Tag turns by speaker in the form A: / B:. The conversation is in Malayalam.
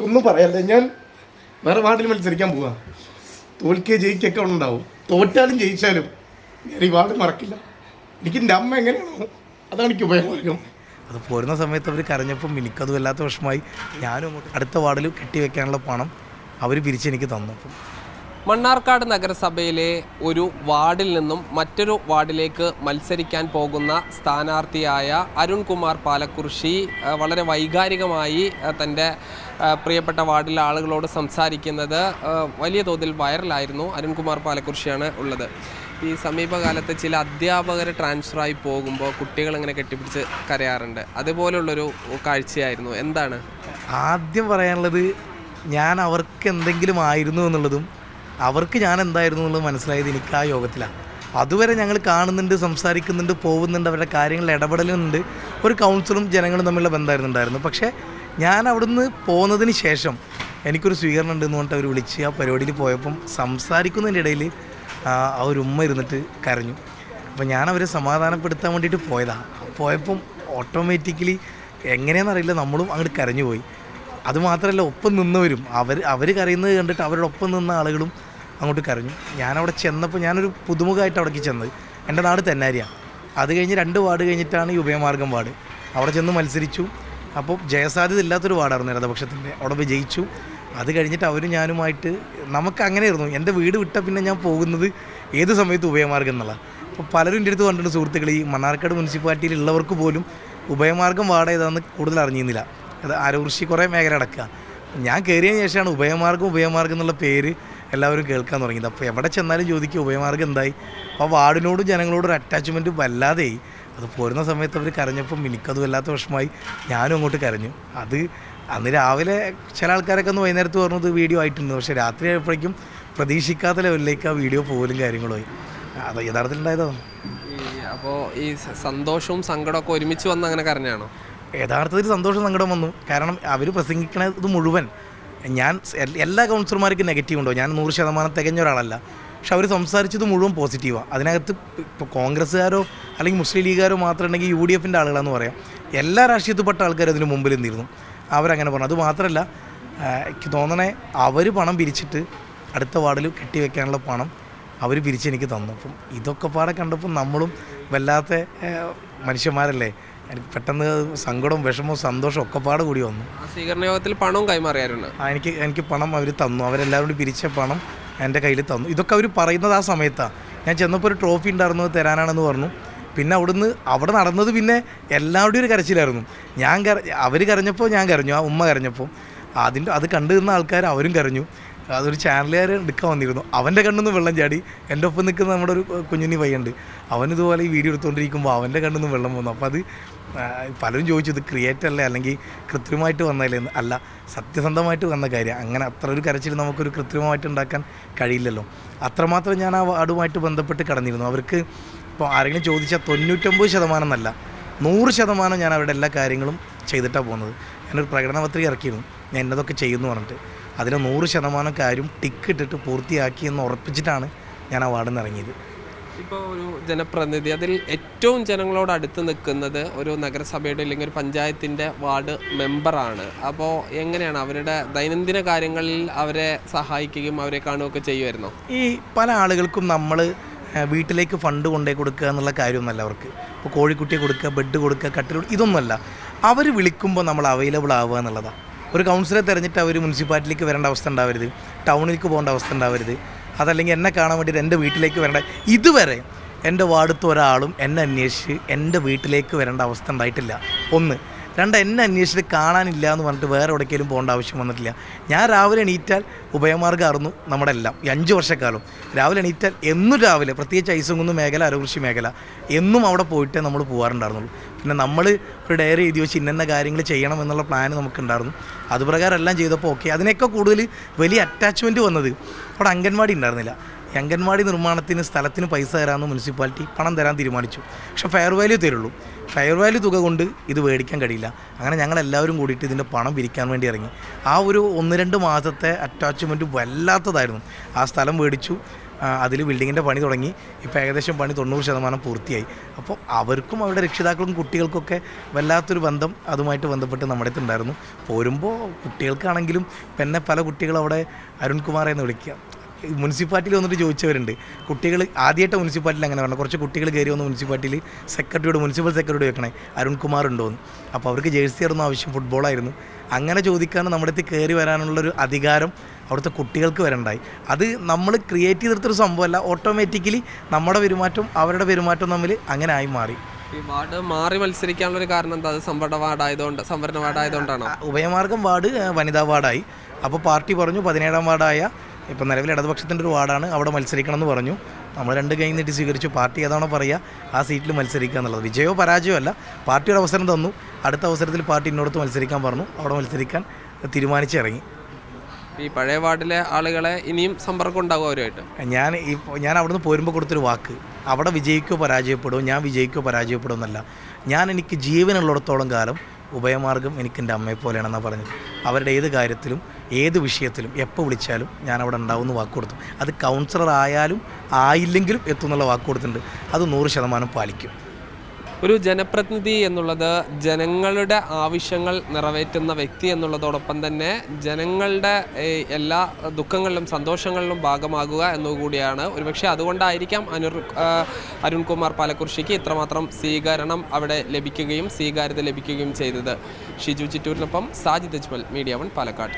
A: ഒന്നും പറയാല്ലേ ഞാൻ വേറെ വാർഡിൽ മത്സരിക്കാൻ പോവാ. തോൽക്കുക ജയിക്കൊക്കെ ഉണ്ടാവും. തോറ്റാലും ജയിച്ചാലും ഞാൻ ഈ വാർഡ് മറക്കില്ല. എനിക്ക് എന്റെ അമ്മ എങ്ങനെയാണോ അതാണ് എനിക്ക് ഉപയോഗം.
B: അത് പോരുന്ന സമയത്ത് അവർ കരഞ്ഞപ്പം എനിക്കത് വല്ലാത്ത വിഷമമായി. ഞാനും അടുത്ത വാർഡിൽ കെട്ടിവെക്കാനുള്ള പണം അവർ പിരിച്ചെനിക്ക് തന്നു. അപ്പം
C: മണ്ണാർക്കാട് നഗരസഭയിലെ ഒരു വാർഡിൽ നിന്നും മറ്റൊരു വാർഡിലേക്ക് മത്സരിക്കാൻ പോകുന്ന സ്ഥാനാർത്ഥിയായ അരുൺകുമാർ പാലക്കുറിശി വളരെ വൈകാരികമായി തന്റെ പ്രിയപ്പെട്ട വാർഡിലെ ആളുകളോട് സംസാരിക്കുന്നത് വലിയ തോതിൽ വൈറലായിരുന്നു അരുൺകുമാർ പാലക്കുറിശിയാണ് ഉള്ളത്. ഈ സമീപകാലത്ത് ചില അധ്യാപകർ ട്രാൻസ്ഫറായി പോകുമ്പോൾ കുട്ടികൾ ഇങ്ങനെ കെട്ടിപ്പിടിച്ച് കരയാറുണ്ട്. അതുപോലുള്ളൊരു കാഴ്ചയായിരുന്നു. എന്താണ്?
B: ആദ്യം പറയാനുള്ളത് ഞാൻ അവർക്ക് എന്തെങ്കിലും ആയിരുന്നു എന്നുള്ളതും അവർക്ക് ഞാൻ എന്തായിരുന്നു എന്നുള്ളത് മനസ്സിലായത് എനിക്ക് ആ യോഗത്തിലാണ് അതുവരെ ഞങ്ങൾ കാണുന്നുണ്ട് സംസാരിക്കുന്നുണ്ട് പോകുന്നുണ്ട് അവരുടെ കാര്യങ്ങളിൽ ഇടപെടലുണ്ട്. ഒരു കൗൺസിലും ജനങ്ങളും തമ്മിലുള്ള ബന്ധമായിരുന്നുണ്ടായിരുന്നു. പക്ഷേ ഞാൻ അവിടുന്ന് പോകുന്നതിന് ശേഷം എനിക്കൊരു സ്വീകരണം ഉണ്ടെന്ന് പറഞ്ഞിട്ട് അവർ വിളിച്ച് ആ പരിപാടിയിൽ പോയപ്പം സംസാരിക്കുന്നതിന്റെ ഇടയിൽ ആ ഒരു ഉമ്മ ഇരുന്നിട്ട് കരഞ്ഞു. അപ്പോൾ ഞാൻ അവരെ സമാധാനപ്പെടുത്താൻ വേണ്ടിയിട്ട് പോയതാണ് പോയപ്പം ഓട്ടോമാറ്റിക്കലി എങ്ങനെയാണെന്നറിയില്ല നമ്മളും അങ്ങോട്ട് കരഞ്ഞു പോയി അതുമാത്രമല്ല ഒപ്പം നിന്നവരും. അവർ അവർ കരയുന്നത് കണ്ടിട്ട് അവരുടെ ഒപ്പം നിന്ന ആളുകളും അങ്ങോട്ട് കരഞ്ഞു. ഞാനവിടെ ചെന്നപ്പോൾ ഞാനൊരു പുതുമുഖമായിട്ട് അവിടേക്ക് ചെന്നത്. എന്റെ നാട് തെന്നാരിയാണ് അത് കഴിഞ്ഞ് രണ്ട് വാർഡ് കഴിഞ്ഞിട്ടാണ് ഈ ഉഭയമാർഗം വാർഡ്. അവിടെ ചെന്ന് മത്സരിച്ചു. അപ്പോൾ ജയസാധ്യത ഇല്ലാത്തൊരു വാർഡായിരുന്നു ഇടതുപക്ഷത്തിന്റെ. അവിടെ വിജയിച്ചു അത് കഴിഞ്ഞിട്ട് അവരും ഞാനുമായിട്ട് നമുക്ക് അങ്ങനെയായിരുന്നു. എന്റെ വീട് വിട്ട പിന്നെ ഞാൻ പോകുന്നത് ഏത് സമയത്ത് ഉഭയമാർഗം എന്നുള്ള അപ്പോൾ പലരും എന്റെ അടുത്ത് കണ്ടിട്ടുണ്ട് സുഹൃത്തുക്കൾ ഈ മണ്ണാർക്കാട് മുനിസിപ്പാലിറ്റിയിൽ ഉള്ളവർക്ക് പോലും ഉഭയമാർഗം വാർഡ് ഏതാണെന്ന് കൂടുതൽ അറിഞ്ഞിരുന്നില്ല. അത് ആരോർഷി കുറേ മേഖല അടക്കുക. ഞാൻ കയറിയതിന് ശേഷമാണ് ഉഭയമാർഗം ഉഭയമാർഗം എന്നുള്ള പേര് എല്ലാവരും കേൾക്കാൻ തുടങ്ങിയത്. അപ്പോൾ എവിടെ ചെന്നാലും ചോദിക്കുക ഉഭയമാർഗം എന്തായി? അപ്പോൾ വാർഡിനോടും ജനങ്ങളോടും ഒരു അറ്റാച്ച്മെന്റ് വല്ലാതെയായി. അത് പോരുന്ന സമയത്ത് അവർ കരഞ്ഞപ്പം എനിക്കത് വല്ലാത്ത വിഷമമായി. ഞാനും അങ്ങോട്ട് കരഞ്ഞു. അത് അന്ന് രാവിലെ ചില ആൾക്കാരൊക്കെ ഒന്ന് വൈകുന്നേരത്ത് പറഞ്ഞത് വീഡിയോ ആയിട്ടുണ്ട്. പക്ഷേ രാത്രി ആയപ്പോഴേക്കും പ്രതീക്ഷിക്കാത്ത ലെവലിലേക്ക് ആ വീഡിയോ പോലും കാര്യങ്ങളുമായി അത് യഥാർത്ഥത്തിൽ ഉണ്ടായതാണ്?
C: അപ്പോൾ ഈ സന്തോഷവും സങ്കടമൊക്കെ ഒരുമിച്ച് വന്ന് അങ്ങനെ കരഞ്ഞാണോ
B: യഥാർത്ഥത്തിൽ സന്തോഷം സങ്കടം വന്നു. കാരണം അവർ പ്രസംഗിക്കണത് മുഴുവൻ ഞാൻ എല്ലാ കൗൺസിലർമാർക്കും നെഗറ്റീവ് ഉണ്ടോ? ഞാൻ നൂറ് ശതമാനം തികഞ്ഞ ഒരാളല്ല. പക്ഷെ അവർ സംസാരിച്ചത് മുഴുവൻ പോസിറ്റീവാണ് അതിനകത്ത് ഇപ്പോൾ കോൺഗ്രസ്സുകാരോ അല്ലെങ്കിൽ മുസ്ലിം ലീഗുകാരോ മാത്രം ഉണ്ടെങ്കിൽ യു ഡി എഫിന്റെ ആളുകളാന്ന് പറയാം. എല്ലാ രാഷ്ട്രീയത്തിൽപ്പെട്ട ആൾക്കാരും അതിന് മുമ്പിൽ നിന്നിരുന്നു. അവരങ്ങനെ പറഞ്ഞു. അത് മാത്രമല്ല എനിക്ക് തോന്നണേ അവർ പണം പിരിച്ചിട്ട് അടുത്ത വാർഡിൽ കെട്ടിവെക്കാനുള്ള പണം അവർ പിരിച്ചെനിക്ക് തന്നു. അപ്പം ഇതൊക്കെ പാടെ കണ്ടപ്പോൾ നമ്മളും വല്ലാത്ത മനുഷ്യന്മാരല്ലേ? എനിക്ക് പെട്ടെന്ന് സങ്കടവും വിഷമവും സന്തോഷവും ഒക്കെ പാടെ കൂടി വന്നു.
C: സ്വീകരണ യോഗത്തിൽ പണവും കൈമാറിയായിരുന്നു
B: ആ, എനിക്ക് എനിക്ക് പണം അവർ തന്നു. അവരെല്ലാവരും കൂടി പിരിച്ച പണം എന്റെ കയ്യിൽ തന്നു. ഇതൊക്കെ അവർ പറയുന്നത് ആ സമയത്താണ് ഞാൻ ചെന്നപ്പോൾ ഒരു ട്രോഫി ഉണ്ടായിരുന്നു തരാനാണെന്ന് പറഞ്ഞു. പിന്നെ അവിടുന്ന് അവിടെ നടന്നത് പിന്നെ എല്ലാവരുടെയും ഒരു കരച്ചിലായിരുന്നു. ഞാൻ കര അവർ കരഞ്ഞപ്പോൾ ഞാൻ കരഞ്ഞു ആ ഉമ്മ കരഞ്ഞപ്പോൾ. അതിന്റെ അത് കണ്ടു നിന്ന ആൾക്കാർ അവരും കരഞ്ഞു. അതൊരു ചാനലുകാർ എടുക്കാൻ വന്നിരുന്നു. അവന്റെ കണ്ണൊന്നും വെള്ളം ചാടി. എന്റെ ഒപ്പം നിൽക്കുന്ന നമ്മുടെ ഒരു കുഞ്ഞുണ്ണി പയ്യുണ്ട് അവൻ ഇതുപോലെ ഈ വീഡിയോ എടുത്തുകൊണ്ടിരിക്കുമ്പോൾ അവന്റെ കണ്ണൊന്നും വെള്ളം വന്നു. അപ്പോൾ അത് പലരും ചോദിച്ചു ഇത് ക്രിയേറ്റ് അല്ലേ? അല്ലെങ്കിൽ കൃത്രിമമായിട്ട് വന്നതല്ലേ എന്ന്. അല്ല സത്യസന്ധമായിട്ട് വന്ന കാര്യം. അങ്ങനെ അത്ര ഒരു കരച്ചിൽ നമുക്കൊരു കൃത്രിമമായിട്ട് ഉണ്ടാക്കാൻ കഴിയില്ലല്ലോ. അത്രമാത്രം ഞാൻ ആ വാർഡുമായിട്ട് ബന്ധപ്പെട്ട് കടന്നിരുന്നു. അവർക്ക് ഇപ്പോൾ ആരെങ്കിലും ചോദിച്ചാൽ തൊണ്ണൂറ്റൊമ്പത് ശതമാനം എന്നല്ല നൂറ് ശതമാനം ഞാൻ അവരുടെ എല്ലാ കാര്യങ്ങളും ചെയ്തിട്ടാണ് പോകുന്നത്. ഞാനൊരു പ്രകടന പത്രിക ഇറക്കിയിരുന്നു. ഞാൻ എന്നതൊക്കെ ചെയ്യുന്നു പറഞ്ഞിട്ട്. അതിനെ നൂറ് ശതമാനം കാര്യം ടിക്ക് ഇട്ടിട്ട് പൂർത്തിയാക്കി എന്ന് ഉറപ്പിച്ചിട്ടാണ് ഞാൻ ആ വാർഡിൽ നിന്ന് ഇറങ്ങിയത്.
C: ഇപ്പോൾ ഒരു ജനപ്രതിനിധി അതിൽ ഏറ്റവും ജനങ്ങളോട് അടുത്ത് നിൽക്കുന്നത് ഒരു നഗരസഭയുടെ അല്ലെങ്കിൽ ഒരു പഞ്ചായത്തിന്റെ വാർഡ് മെമ്പറാണ്. അപ്പോൾ എങ്ങനെയാണ് അവരുടെ ദൈനംദിന കാര്യങ്ങളിൽ അവരെ സഹായിക്കുകയും അവരെ കാണുകയൊക്കെ ചെയ്യുമായിരുന്നോ?
B: ഈ പല ആളുകൾക്കും നമ്മൾ വീട്ടിലേക്ക് ഫണ്ട് കൊണ്ടേ കൊടുക്കുക എന്നുള്ള കാര്യമൊന്നുമല്ല അവർക്ക്. ഇപ്പോൾ കോഴിക്കുട്ടിയെ കൊടുക്കുക ബെഡ് കൊടുക്കുക കട്ടിൽ ഇതൊന്നുമല്ല. അവർ വിളിക്കുമ്പോൾ നമ്മൾ അവൈലബിൾ ആവുക എന്നുള്ളതാണ് ഒരു കൗൺസിലറെ തിരഞ്ഞിട്ട് അവർ മുനിസിപ്പാലിറ്റിയിലേക്ക് വരേണ്ട അവസ്ഥ ഉണ്ടാവരുത്. ടൗണിലേക്ക് പോകേണ്ട അവസ്ഥ ഉണ്ടാവരുത്. അതല്ലെങ്കിൽ എന്നെ കാണാൻ വേണ്ടിയിട്ട് എന്റെ വീട്ടിലേക്ക് വരേണ്ട ഇതുവരെ എന്റെ വാർഡത്ത് ഒരാളും എന്നെ അന്വേഷിച്ച് എന്റെ വീട്ടിലേക്ക് വരേണ്ട അവസ്ഥ ഉണ്ടായിട്ടില്ല. ഒന്ന് രണ്ട് എന്നെ അന്വേഷിച്ചിട്ട് കാണാനില്ല എന്ന് പറഞ്ഞിട്ട് വേറെ എവിടേക്കെങ്കിലും പോകേണ്ട ആവശ്യം വന്നിട്ടില്ല. ഞാൻ രാവിലെ എണീറ്റാൽ ഉഭയമാർഗമായിരുന്നു നമ്മുടെ എല്ലാം. ഈ അഞ്ച് വർഷക്കാലം. രാവിലെ എണീറ്റാൽ എന്നും രാവിലെ പ്രത്യേകിച്ച് ഐസംകുന്ന് മേഖല അരകൃഷി മേഖല എന്നും അവിടെ പോയിട്ടേ നമ്മൾ പോകാറുണ്ടായിരുന്നുള്ളൂ. പിന്നെ നമ്മൾ ഒരു ഡയറി എഴുതി വെച്ച് ഇന്ന കാര്യങ്ങൾ ചെയ്യണം എന്നുള്ള പ്ലാൻ നമുക്കുണ്ടായിരുന്നു. അതുപ്രകാരം എല്ലാം ചെയ്തപ്പോൾ ഓക്കെ അതിനൊക്കെ കൂടുതൽ വലിയ അറ്റാച്ച്മെന്റ് വന്നത് അവിടെ അംഗൻവാടി ഉണ്ടായിരുന്നില്ല. അംഗൻവാടി നിർമ്മാണത്തിന് സ്ഥലത്തിന് പൈസ തരാമെന്ന് മുനിസിപ്പാലിറ്റി പണം തരാൻ തീരുമാനിച്ചു. പക്ഷേ ഫെയർ വാല്യൂ തരുള്ളൂ. ഫെയർ വാല്യൂ തുക കൊണ്ട് ഇത് മേടിക്കാൻ കഴിയില്ല. അങ്ങനെ ഞങ്ങൾ എല്ലാവരും കൂടിയിട്ട് ഇതിന്റെ പണം പിരിക്കാൻ വേണ്ടി ഇറങ്ങി. ആ ഒരു ഒന്ന് രണ്ട് മാസത്തെ അറ്റാച്ച്മെന്റ് വല്ലാത്തതായിരുന്നു. ആ സ്ഥലം മേടിച്ചു. അതിൽ ബിൽഡിങ്ങിന്റെ പണി തുടങ്ങി. ഇപ്പോൾ ഏകദേശം പണി തൊണ്ണൂറ് ശതമാനം പൂർത്തിയായി. അപ്പോൾ അവർക്കും അവരുടെ രക്ഷിതാക്കളും കുട്ടികൾക്കൊക്കെ വല്ലാത്തൊരു ബന്ധം അതുമായിട്ട് ബന്ധപ്പെട്ട് നമ്മുടെ അടുത്തുണ്ടായിരുന്നു പോരുമ്പോൾ കുട്ടികൾക്കാണെങ്കിലും പിന്നെ പല കുട്ടികൾ അവിടെ വിളിക്കുക മുനിസിപ്പാലിറ്റിയിൽ വന്നിട്ട് ചോദിച്ചവരുണ്ട്. കുട്ടികൾ ആദ്യമായിട്ട് മുനിസിപ്പാലിറ്റിയിൽ അങ്ങനെ പറഞ്ഞു കുറച്ച് കുട്ടികൾ കയറി വന്ന് മുനിസിപ്പാലിറ്റിയിൽ സെക്രട്ടറിയോട് മുനിസിപ്പൽ സെക്രട്ടറിയോട് വെക്കണേ അരുൺകുമാർ ഉണ്ടോയെന്ന് അപ്പോൾ അവർക്ക് ജേഴ്സി ആയിരുന്നു ആവശ്യം ഫുട്ബോളായിരുന്നു. അങ്ങനെ ചോദിക്കാൻ നമ്മുടെ അടുത്ത് കയറി വരാനുള്ളൊരു അധികാരം അവിടുത്തെ കുട്ടികൾക്ക് വരണ്ടായി. അത് നമ്മൾ ക്രിയേറ്റ് ചെയ്തെടുത്തൊരു സംഭവമല്ല. ഓട്ടോമാറ്റിക്കലി നമ്മുടെ പെരുമാറ്റം അവരുടെ പെരുമാറ്റം തമ്മിൽ അങ്ങനെ ആയി മാറി.
C: ഈ വാർഡ് മാറി മത്സരിക്കാനുള്ള ഒരു കാരണം എന്താ? അത് സംവരണ വാർഡായതുകൊണ്ട് സംവരണ വാർഡായതുകൊണ്ടാണോ?
B: ഉഭയമാർഗം വാർഡ് വനിതാ വാർഡായി. അപ്പോൾ പാർട്ടി പറഞ്ഞു പതിനേഴാം വാർഡായ ഇപ്പം നിലവിൽ ഇടതുപക്ഷത്തിന്റെ ഒരു വാർഡാണ്. അവിടെ മത്സരിക്കണം എന്ന് പറഞ്ഞു. നമ്മൾ രണ്ട് കൈ നീട്ടി സ്വീകരിച്ചു. പാർട്ടി ഏതാണോ പറയുക ആ സീറ്റിൽ മത്സരിക്കുക എന്നുള്ളത്. വിജയമോ പരാജയമോ അല്ല പാർട്ടി ഒരു അവസരം തന്നു. അടുത്ത അവസരത്തിൽ പാർട്ടി ഇന്നോടത്ത് മത്സരിക്കാൻ പറഞ്ഞു. അവിടെ മത്സരിക്കാൻ തീരുമാനിച്ചിറങ്ങി
C: ഈ പഴയ വാർഡിലെ ആളുകളെ ഇനിയും സമ്പർക്കം ഉണ്ടാകും അവരുമായിട്ട്?
B: ഞാൻ ഈ ഞാൻ അവിടുന്ന് പോരുമ്പോൾ കൊടുത്തൊരു വാക്ക്. അവിടെ വിജയിക്കോ പരാജയപ്പെടുമോ ഞാൻ വിജയിക്കോ പരാജയപ്പെടുമോ എന്നല്ല. ഞാൻ എനിക്ക് ജീവനുള്ളിടത്തോളം കാലം ഉഭയമാർഗം എനിക്ക് എന്റെ അമ്മയെ പോലെയാണെന്നാണ് പറഞ്ഞത്. അവരുടെ ഏത് കാര്യത്തിലും ഏത് വിഷയത്തിലും എപ്പോൾ വിളിച്ചാലും ഞാൻ അവിടെ ഉണ്ടാവുമെന്ന് വാക്ക് കൊടുത്തു. അത് കൗൺസിലർ ആയാലും ആയില്ലെങ്കിലും എത്തുമെന്നുള്ള വാക്ക് കൊടുത്തിട്ടുണ്ട്. അത് നൂറ് ശതമാനം പാലിക്കും.
C: ഒരു ജനപ്രതിനിധി എന്നുള്ളത് ജനങ്ങളുടെ ആവശ്യങ്ങൾ നിറവേറ്റുന്ന വ്യക്തി എന്നുള്ളതോടൊപ്പം തന്നെ ജനങ്ങളുടെ എല്ലാ ദുഃഖങ്ങളിലും സന്തോഷങ്ങളിലും ഭാഗമാകുക എന്നുകൂടിയാണ്. ഒരുപക്ഷെ അതുകൊണ്ടായിരിക്കാം അനുർ അരുൺകുമാർ പാലക്കുറിശിക്ക് ഇത്രമാത്രം സ്വീകരണം അവിടെ ലഭിക്കുകയും സ്വീകാര്യത ലഭിക്കുകയും ചെയ്തത്. ഷിജു ചിറ്റൂരിനൊപ്പം സാജിദ് അജ്മൽ മീഡിയ വൺ പാലക്കാട്.